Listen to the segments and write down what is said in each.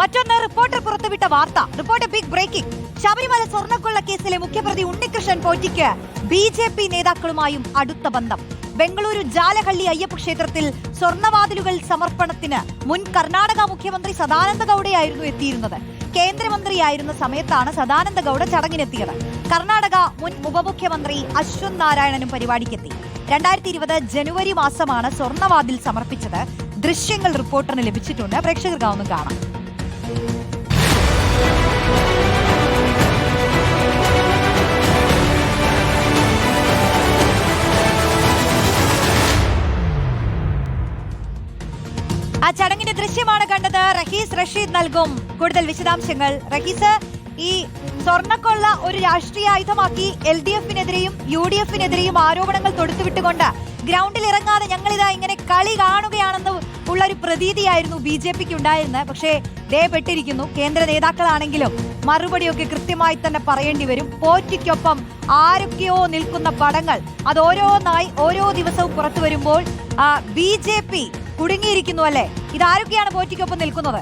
മറ്റൊന്ന് റിപ്പോർട്ടർ പുറത്തുവിട്ട വാർത്ത. റിപ്പോർട്ടർ ബിഗ് ബ്രേക്കിംഗ് ശബരിമല സ്വർണക്കൊള്ള കേസിലെ മുഖ്യപ്രതി ഉണ്ണികൃഷ്ണൻ പോറ്റിക്ക് ബി ജെ പി നേതാക്കളുമായും അടുത്ത ബന്ധം. ബംഗളൂരു ജാലഹള്ളി അയ്യപ്പ ക്ഷേത്രത്തിൽ സ്വർണവാതിലുകൾ സമർപ്പണത്തിന് മുൻ കർണാടക മുഖ്യമന്ത്രി സദാനന്ദ ഗൌഡയായിരുന്നു എത്തിയിരുന്നത്. കേന്ദ്രമന്ത്രിയായിരുന്ന സമയത്താണ് സദാനന്ദ ഗൌഡ ചടങ്ങിനെത്തിയത്. കർണാടക മുൻ ഉപമുഖ്യമന്ത്രി അശ്വന്ത് നാരായണനും പരിപാടിക്കെത്തി. രണ്ടായിരത്തി ഇരുപത് ജനുവരി മാസമാണ് സ്വർണവാതിൽ സമർപ്പിച്ചത്. ദൃശ്യങ്ങൾ റിപ്പോർട്ടറിന് ലഭിച്ചിട്ടുണ്ട്. പ്രേക്ഷകർക്ക് കാണാം. ആ ചടങ്ങിന്റെ ദൃശ്യമാണ് കണ്ടത്. റഹീസ് റഷീദ് നൽകും കൂടുതൽ വിശദാംശങ്ങൾ. റഹീസ് ഈ സ്വർണക്കൊള്ള ഒരു രാഷ്ട്രീയ ആയുധമാക്കി എൽ ഡി എഫിനെതിരെയും യു ഡി എഫിനെതിരെയും ആരോപണങ്ങൾ തൊടുത്തുവിട്ടുകൊണ്ട് ഗ്രൗണ്ടിൽ ഇറങ്ങാതെ ഞങ്ങൾ ഇതാ ഇങ്ങനെ കളി കാണുകയാണെന്ന് ഉള്ള ഒരു പ്രതീതിയായിരുന്നു ബി ജെ പിക്ക് ഉണ്ടായിരുന്നത്. പക്ഷേ ദയപ്പെട്ടിരിക്കുന്നു കേന്ദ്ര നേതാക്കളാണെങ്കിലും മറുപടിയൊക്കെ കൃത്യമായി തന്നെ പറയേണ്ടി വരും. പോറ്റിക്കൊപ്പം ആരൊക്കെയോ നിൽക്കുന്ന പടങ്ങൾ അത് ഓരോന്നായി ഓരോ ദിവസവും പുറത്തു വരുമ്പോൾ ബി ജെ പി കുടുങ്ങിയിരിക്കുന്നു അല്ലേ? ഇതാരൊക്കെയാണ് പോറ്റിക്കൊപ്പം നിൽക്കുന്നത്?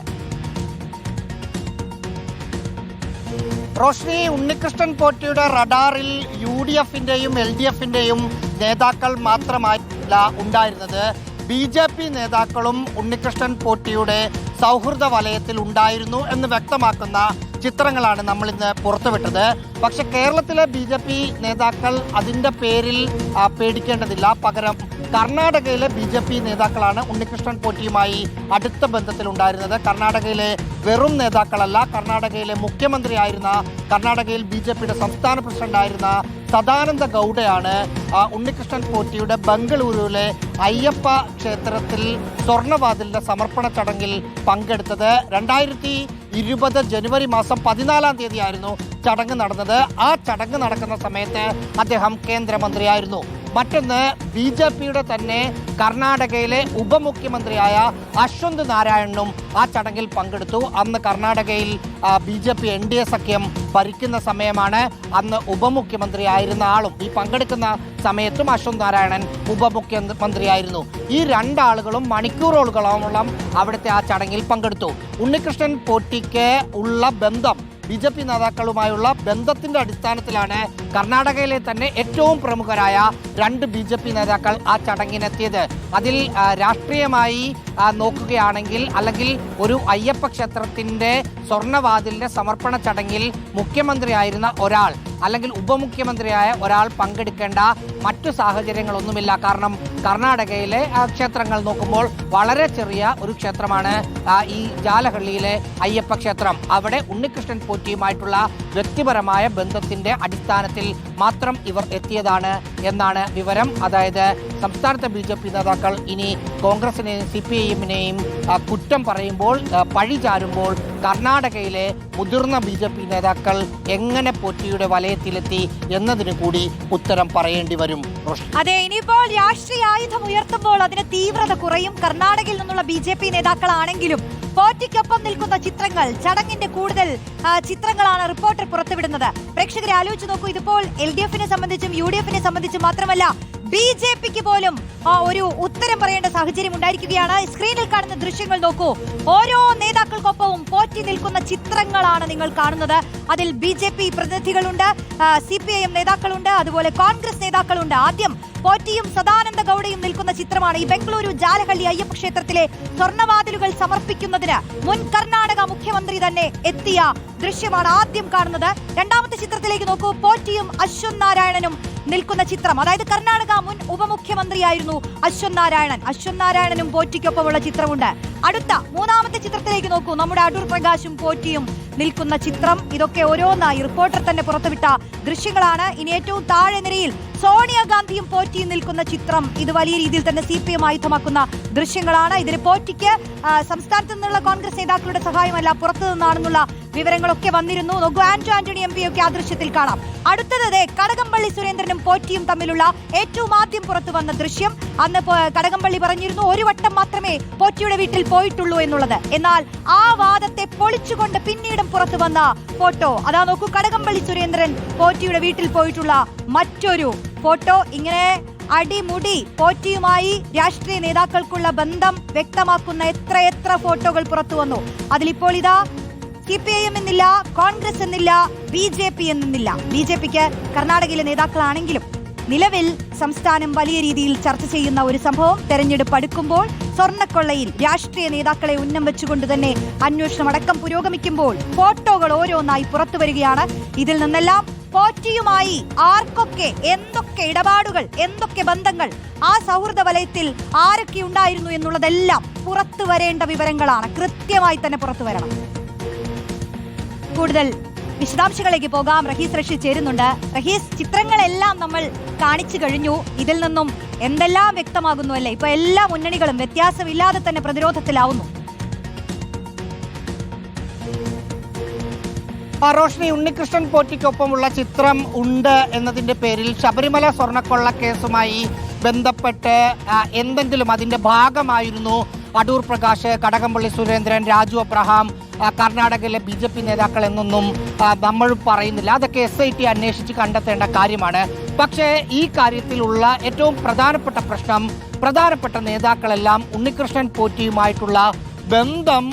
റോഷ്നി ഉണ്ണികൃഷ്ണൻ പോറ്റിയുടെ റഡാറിൽ യു ഡി എഫിന്റെയും എൽ ഡി എഫിന്റെയും നേതാക്കൾ മാത്രമായില്ല ഉണ്ടായിരുന്നത്. ബി ജെ പി നേതാക്കളും ഉണ്ണികൃഷ്ണൻ പോറ്റിയുടെ സൗഹൃദ വലയത്തിൽ ഉണ്ടായിരുന്നു എന്ന് വ്യക്തമാക്കുന്ന ചിത്രങ്ങളാണ് നമ്മൾ ഇന്ന് പുറത്തുവിട്ടത്. പക്ഷെ കേരളത്തിലെ ബി നേതാക്കൾ അതിന്റെ പേരിൽ പേടിക്കേണ്ടതില്ല. പകരം കർണാടകയിലെ ബി ജെ പി നേതാക്കളാണ് ഉണ്ണികൃഷ്ണൻ പോറ്റിയുമായി അടുത്ത ബന്ധത്തിലുണ്ടായിരുന്നത്. കർണാടകയിലെ വെറും നേതാക്കളല്ല കർണാടകയിലെ മുഖ്യമന്ത്രിയായിരുന്ന കർണാടകയിൽ ബി ജെ പിയുടെ സംസ്ഥാന പ്രസിഡന്റായിരുന്ന സദാനന്ദ ഗൗഡയാണ് ഉണ്ണികൃഷ്ണൻ പോറ്റിയുടെ ബംഗളൂരുവിലെ അയ്യപ്പ ക്ഷേത്രത്തിൽ സ്വർണവാതിലിന്റെ സമർപ്പണ ചടങ്ങിൽ പങ്കെടുത്തത്. രണ്ടായിരത്തി ഇരുപത് ജനുവരി മാസം പതിനാലാം തീയതിയായിരുന്നു ചടങ്ങ് നടന്നത്. ആ ചടങ്ങ് നടക്കുന്ന സമയത്ത് അദ്ദേഹം കേന്ദ്രമന്ത്രിയായിരുന്നു. മറ്റൊന്ന് ബി ജെ പിയുടെ തന്നെ കർണാടകയിലെ ഉപമുഖ്യമന്ത്രിയായ അശ്വന്ത് നാരായണനും ആ ചടങ്ങിൽ പങ്കെടുത്തു. അന്ന് കർണാടകയിൽ B J P N D A സഖ്യം ഭരിക്കുന്ന സമയമാണ് അന്ന് ഉപമുഖ്യമന്ത്രിയായിരുന്ന ആളും. ഈ പങ്കെടുക്കുന്ന സമയത്തും അശ്വന്ത് നാരായണൻ ഉപമുഖ്യമന്ത്രിയായിരുന്നു. ഈ രണ്ടാളുകളും മണിക്കൂറുകളോളം അവിടുത്തെ ആ ചടങ്ങിൽ പങ്കെടുത്തു. ഉണ്ണികൃഷ്ണൻ പോറ്റിക്ക് ഉള്ള ബന്ധം ബി ജെ പി നേതാക്കളുമായുള്ള ബന്ധത്തിന്റെ അടിസ്ഥാനത്തിലാണ് കർണാടകയിലെ തന്നെ ഏറ്റവും പ്രമുഖരായ രണ്ട് ബി നേതാക്കൾ ആ ചടങ്ങിനെത്തിയത്. അതിൽ രാഷ്ട്രീയമായി നോക്കുകയാണെങ്കിൽ അല്ലെങ്കിൽ ഒരു അയ്യപ്പ ക്ഷേത്രത്തിന്റെ സ്വർണവാതിലിന്റെ സമർപ്പണ ചടങ്ങിൽ മുഖ്യമന്ത്രിയായിരുന്ന ഒരാൾ അല്ലെങ്കിൽ ഉപമുഖ്യമന്ത്രിയായ ഒരാൾ പങ്കെടുക്കേണ്ട മറ്റു സാഹചര്യങ്ങളൊന്നുമില്ല. കാരണം കർണാടകയിലെ ക്ഷേത്രങ്ങൾ നോക്കുമ്പോൾ വളരെ ചെറിയ ഒരു ക്ഷേത്രമാണ് ഈ ജാലഹള്ളിയിലെ അയ്യപ്പ ക്ഷേത്രം. അവിടെ ഉണ്ണികൃഷ്ണൻ പോറ്റിയുമായിട്ടുള്ള വ്യക്തിപരമായ ബന്ധത്തിന്റെ അടിസ്ഥാനത്തിൽ മാത്രം ഇവർ എത്തിയതാണ് എന്നാണ് വിവരം. അതായത് സംസ്ഥാനത്തെ ബി നേതാക്കൾ ഇനി കോൺഗ്രസിനെയും സി പി ഐ എമ്മിനെയും കുറ്റം പറയുമ്പോൾ പഴി ചാരുമ്പോൾ കർണാടകയിലെ മുതിർന്ന ബി ജെ പി നേതാക്കൾ എങ്ങനെ പൊറ്റിയുടെ വലയത്തിലെത്തി എന്നതിന് കൂടി ഉത്തരം പറയേണ്ടി വരും. അതെ ഇനിയിപ്പോൾ രാഷ്ട്രീയ ആയുധം ഉയർത്തുമ്പോൾ അതിന് തീവ്രത കുറയും കർണാടകയിൽ നിന്നുള്ള ബി ജെ പി നേതാക്കളാണെങ്കിലും പോറ്റിക്കൊപ്പം നിൽക്കുന്ന ചിത്രങ്ങൾ ചടങ്ങിന്റെ കൂടുതൽ ചിത്രങ്ങളാണ് റിപ്പോർട്ടർ പുറത്തുവിടുന്നത് പ്രേക്ഷകരെ ആലോചിച്ച് നോക്കൂ ഇതിപ്പോൾ എൽ ഡി എഫിനെ സംബന്ധിച്ചും യു ഡി എഫിനെ സംബന്ധിച്ചും മാത്രമല്ല ബി ജെ പിക്ക് പോലും ഒരു ഉത്തരം പറയേണ്ട സാഹചര്യം ഉണ്ടായിരിക്കുകയാണ്. സ്ക്രീനിൽ കാണുന്ന ദൃശ്യങ്ങൾ നോക്കൂ. ഓരോ നേതാക്കൾക്കൊപ്പവും പോറ്റി നിൽക്കുന്ന ചിത്രങ്ങളാണ് നിങ്ങൾ കാണുന്നത്. അതിൽ ബി ജെ പി പ്രതിനിധികളുണ്ട് സി പി ഐ എം നേതാക്കളുണ്ട് അതുപോലെ കോൺഗ്രസ് നേതാക്കളുണ്ട്. ആദ്യം പോറ്റിയും സദാനന്ദ ഗൌഡയും നിൽക്കുന്ന ചിത്രമാണ് ഈ ബംഗളൂരു ജാലഹള്ളി അയ്യപ്പ ക്ഷേത്രത്തിലെ സ്വർണവാതിലുകൾ സമർപ്പിക്കുന്നതിന് മുൻ കർണാടക മുഖ്യമന്ത്രി തന്നെ എത്തിയ ദൃശ്യമാണ് ആദ്യം കാണുന്നത്. രണ്ടാമത്തെ ചിത്രത്തിലേക്ക് നോക്കൂ. പോറ്റിയും അശ്വന്ത് നാരായണനും നിൽക്കുന്ന ചിത്രം. അതായത് കർണാടക മുൻ ഉപമുഖ്യമന്ത്രിയായിരുന്നു അശ്വന്ത് നാരായണൻ. അശ്വന്ത് നാരായണനും പോറ്റിക്കൊപ്പമുള്ള ചിത്രമുണ്ട്. അടുത്ത മൂന്നാമത്തെ ചിത്രത്തിലേക്ക് നോക്കൂ. നമ്മുടെ അടൂർ പ്രകാശും പോറ്റിയും നിൽക്കുന്ന ചിത്രം. ഇതൊക്കെ ഓരോന്നായി റിപ്പോർട്ടർ തന്നെ പുറത്തുവിട്ട ദൃശ്യങ്ങളാണ്. ഇനി ഏറ്റവും താഴെ നിരയിൽ സോണിയാഗാന്ധിയും പോറ്റി നിൽക്കുന്ന ചിത്രം ഇത് വലിയ രീതിയിൽ തന്നെ സി പി എം ആയുധമാക്കുന്ന ദൃശ്യങ്ങളാണ്. ഇതിന് പോറ്റിക്ക് സംസ്ഥാനത്തു നിന്നുള്ള കോൺഗ്രസ് നേതാക്കളുടെ സഹായമല്ല പുറത്തു നിന്നാണെന്നുള്ള വിവരങ്ങളൊക്കെ വന്നിരുന്നു. നോക്കൂ ആന്റോ ആന്റണി എം പി ഒക്കെ ആ ദൃശ്യത്തിൽ കാണാം. അടുത്തത് കടകംപള്ളി സുരേന്ദ്രനും പോറ്റിയും തമ്മിലുള്ള ഏറ്റവും ആദ്യം പുറത്തു വന്ന ദൃശ്യം. അന്ന് കടകംപള്ളി പറഞ്ഞിരുന്നു ഒരു വട്ടം മാത്രമേ പോറ്റിയുടെ വീട്ടിൽ പോയിട്ടുള്ളൂ എന്നുള്ളത്. എന്നാൽ ആ വാദത്തെ പൊളിച്ചുകൊണ്ട് പിന്നീടും പുറത്തു വന്ന ഫോട്ടോ. അതാ നോക്കൂ കടകംപള്ളി സുരേന്ദ്രൻ പോറ്റിയുടെ വീട്ടിൽ പോയിട്ടുള്ള മറ്റൊരു ഫോട്ടോ ഇങ്ങനെ അടിമുടി പോറ്റിയുമായി രാഷ്ട്രീയ നേതാക്കൾക്കുള്ള ബന്ധം വ്യക്തമാക്കുന്ന എത്രയെത്ര ഫോട്ടോകൾ പുറത്തു വന്നു. അതിലിപ്പോൾ ഇതാ സി പി ഐ എം എന്നില്ല കോൺഗ്രസ് എന്നില്ല ബി ജെ പി എന്നില്ല. ബി ജെ പിക്ക് കർണാടകയിലെ നേതാക്കളാണെങ്കിലും നിലവിൽ സംസ്ഥാനം വലിയ രീതിയിൽ ചർച്ച ചെയ്യുന്ന ഒരു സംഭവം തെരഞ്ഞെടുപ്പ് അടുക്കുമ്പോൾ സ്വർണക്കൊള്ളയിൽ രാഷ്ട്രീയ നേതാക്കളെ ഉന്നം വെച്ചുകൊണ്ട് തന്നെ അന്വേഷണം അടക്കം പുരോഗമിക്കുമ്പോൾ ഫോട്ടോകൾ ഓരോന്നായി പുറത്തു വരികയാണ്. ഇതിൽ നിന്നെല്ലാം പോറ്റിയുമായി ആർക്കൊക്കെ എന്തൊക്കെ ഇടപാടുകൾ എന്തൊക്കെ ബന്ധങ്ങൾ ആ സൗഹൃദ വലയത്തിൽ ആരൊക്കെ ഉണ്ടായിരുന്നു എന്നുള്ളതെല്ലാം പുറത്തു വരേണ്ട വിവരങ്ങളാണ് കൃത്യമായി തന്നെ പുറത്തു വരണം. കൂടുതൽ വിശദാംശങ്ങളിലേക്ക് പോകാം. റഹീസ് റഷീദ് ചേരുന്നുണ്ട്. റഹീസ് ചിത്രങ്ങളെല്ലാം നമ്മൾ കാണിച്ചു കഴിഞ്ഞു. ഇതിൽ നിന്നും എന്തെല്ലാം വ്യക്തമാകുന്നു അല്ലേ ഇപ്പൊ എല്ലാ മുന്നണികളും വ്യത്യാസമില്ലാതെ തന്നെ പ്രതിരോധത്തിലാവുന്നു. റോഷ്നി ഉണ്ണികൃഷ്ണൻ പോറ്റിക്കൊപ്പമുള്ള ചിത്രം ഉണ്ട് എന്നതിന്റെ പേരിൽ ശബരിമല സ്വർണക്കൊള്ള കേസുമായി ബന്ധപ്പെട്ട് എന്തെങ്കിലും അതിന്റെ ഭാഗമായിരുന്നു അടൂർ പ്രകാശ് കടകംപള്ളി സുരേന്ദ്രൻ രാജു അബ്രഹാം കർണാടകയിലെ ബി ജെ പി നേതാക്കൾ എന്നൊന്നും നമ്മൾ പറയുന്നില്ല. അതൊക്കെ എസ് ഐ ടി അന്വേഷിച്ച് കണ്ടെത്തേണ്ട കാര്യമാണ്. പക്ഷേ ഈ കാര്യത്തിലുള്ള ഏറ്റവും പ്രധാനപ്പെട്ട പ്രശ്നം പ്രധാനപ്പെട്ട നേതാക്കളെല്ലാം ഉണ്ണികൃഷ്ണൻ പോറ്റിയുമായിട്ടുള്ള ബന്ധം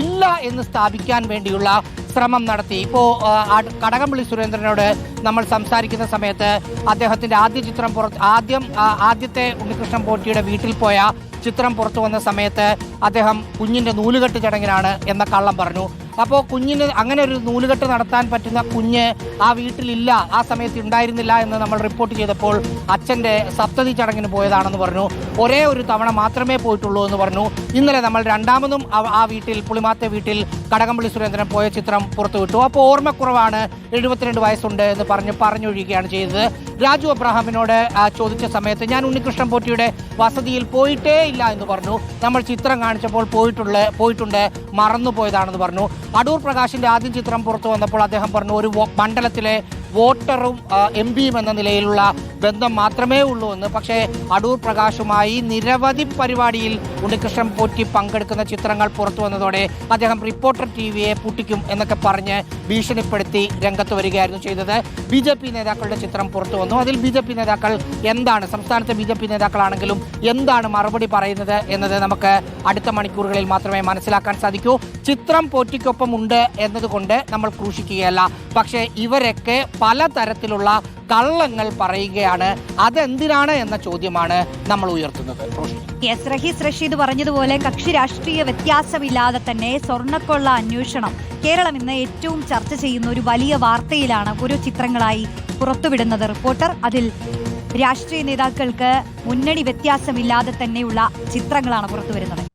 ഇല്ല എന്ന് സ്ഥാപിക്കാൻ വേണ്ടിയുള്ള ശ്രമം നടത്തി. ഇപ്പോ ആ, ആ- കടകംപള്ളി സുരേന്ദ്രനോട് നമ്മൾ സംസാരിക്കുന്ന സമയത്ത് അദ്ദേഹത്തിന്റെ ആദ്യ ചിത്രം പുറത്ത് ആദ്യം ആദ്യത്തെ ഉണ്ണികൃഷ്ണൻ പോറ്റിയുടെ വീട്ടിൽ പോയ ചിത്രം പുറത്തു വന്ന സമയത്ത് അദ്ദേഹം കുഞ്ഞിന്റെ നൂലുകെട്ട് ചടങ്ങിനാണ് എന്ന കള്ളം പറഞ്ഞു. അപ്പോൾ കുഞ്ഞിന് അങ്ങനെ ഒരു നൂലുകെട്ട് നടത്താൻ പറ്റുന്ന കുഞ്ഞ് ആ വീട്ടിലില്ല ആ സമയത്ത് ഉണ്ടായിരുന്നില്ല എന്ന് നമ്മൾ റിപ്പോർട്ട് ചെയ്തപ്പോൾ അച്ഛന്റെ സപ്തതി ചടങ്ങിന് പോയതാണെന്ന് പറഞ്ഞു. ഒരേ ഒരു തവണ മാത്രമേ പോയിട്ടുള്ളൂ എന്ന് പറഞ്ഞു. ഇന്നലെ നമ്മൾ രണ്ടാമതും ആ- വീട്ടിൽ പുളിമാത്തെ വീട്ടിൽ കടകംപള്ളി സുരേന്ദ്രൻ പോയ ചിത്രം പുറത്തുവിട്ടു. അപ്പോൾ ഓർമ്മക്കുറവാണ് എഴുപത്തിരണ്ട് വയസ്സുണ്ട് എന്ന് പറഞ്ഞ് പറഞ്ഞൊഴിയുകയാണ് ചെയ്തത്. രാജു അബ്രഹാമിനോട് ചോദിച്ച സമയത്ത് ഞാൻ ഉണ്ണികൃഷ്ണൻ പോറ്റിയുടെ വസതിയിൽ പോയിട്ടേ ഇല്ല എന്ന് പറഞ്ഞു. നമ്മൾ ചിത്രം കാണിച്ചപ്പോൾ പോയിട്ടുള്ള പോയിട്ടുണ്ട് മറന്നു പോയതാണെന്ന് പറഞ്ഞു. അടൂർ പ്രകാശിന്റെ ആദ്യം ചിത്രം പുറത്തു വന്നപ്പോൾ അദ്ദേഹം പറഞ്ഞു ഒരു മണ്ഡലത്തിലെ വോട്ടറും എം പിയും എന്ന നിലയിലുള്ള ബന്ധം മാത്രമേ ഉള്ളൂ എന്ന് പക്ഷേ അടൂർ പ്രകാശുമായി നിരവധി പരിപാടിയിൽ ഉണ്ണികൃഷ്ണൻ പോറ്റി പങ്കെടുക്കുന്ന ചിത്രങ്ങൾ പുറത്തു വന്നതോടെ അദ്ദേഹം റിപ്പോർട്ടർ ടി വിയെ പൂട്ടിക്കും എന്നൊക്കെ പറഞ്ഞ് ഭീഷണിപ്പെടുത്തി രംഗത്ത് വരികയായിരുന്നു ചെയ്തത്. ബി ജെ പി നേതാക്കളുടെ ചിത്രം പുറത്തു വന്നു. അതിൽ ബി ജെ പി നേതാക്കൾ എന്താണ് സംസ്ഥാനത്തെ ബി ജെ പി നേതാക്കളാണെങ്കിലും എന്താണ് മറുപടി പറയുന്നത് എന്നത് നമുക്ക് അടുത്ത മണിക്കൂറുകളിൽ മാത്രമേ മനസ്സിലാക്കാൻ സാധിക്കൂ. ചിത്രം പോറ്റിക്കൊപ്പം ഉണ്ട് എന്നതുകൊണ്ട് നമ്മൾ ക്രൂശിക്കുകയല്ല. പക്ഷേ ഇവരൊക്കെ പലതരത്തിലുള്ള കള്ളങ്ങൾ പറയുകയാണ്. അതെന്തിനാണ് എന്ന ചോദ്യമാണ് നമ്മൾ ഉയർത്തുന്നത്. എസ് റഹീസ് റഷീദ് പറഞ്ഞതുപോലെ കക്ഷി രാഷ്ട്രീയ വ്യത്യാസമില്ലാതെ തന്നെ സ്വർണക്കൊള്ള അന്വേഷണം കേരളം ഇന്ന് ഏറ്റവും ചർച്ച ചെയ്യുന്ന ഒരു വലിയ വാർത്തയിലാണ് ഓരോ ചിത്രങ്ങളായി പുറത്തുവിടുന്നത്. റിപ്പോർട്ടർ അതിൽ രാഷ്ട്രീയ നേതാക്കൾക്ക് മുന്നണി വ്യത്യാസമില്ലാതെ തന്നെയുള്ള ചിത്രങ്ങളാണ് പുറത്തുവരുന്നത്.